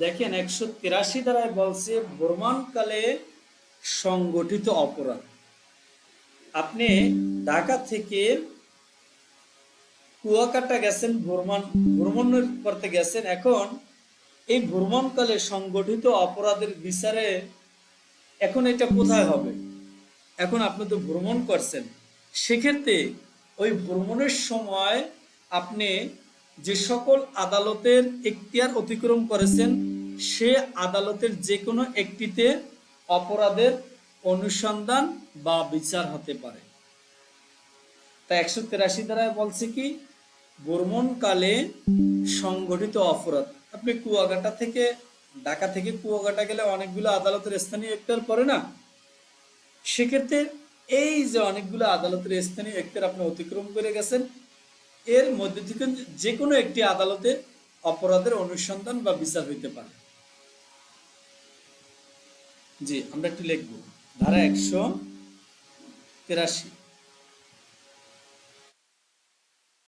দেখেন একশো তিরাশি দ্বারায় বলছে, ভ্রমণকালে সংগঠিত অপরাধ। আপনি ঢাকা থেকে কুয়াকাটা গেছেন, ভ্রমণ ভ্রমণ করতে গেছেন, এখন এই ভ্রমণকালে সংগঠিত অপরাধের বিচারে এখন এটা কোথায় হবে? এখন আপনি তো ভ্রমণ করছেন। সেক্ষেত্রে ওই ভ্রমণের সময় আপনি যে সকল আদালতের এখতিয়ার অতিক্রম করেছেন, সে আদালতের যে কোনো একটিতে অপরাধের অনুসন্ধান বা বিচার হতে পারে। তা একশো তেরাশি দ্বারায় বলছে কি, ভ্রমণকালে সংগঠিত অপরাধ। আপনি কুয়াকাটা থেকে, ঢাকা থেকে কুয়াকাটা গেলে অনেকগুলো আদালতের স্থানীয় এখতিয়ার পড়ে না? সেক্ষেত্রে এই যে অনেকগুলো আদালতের স্থানীয় এখতিয়ার আপনি অতিক্রম করে গেছেন এর মধ্যে থেকে যে কোনো একটি আদালতে অপরাধের অনুসন্ধান বা বিচার হইতে পারে। জি, আমরা একটু লিখব। ধারা একশো তেরাশি।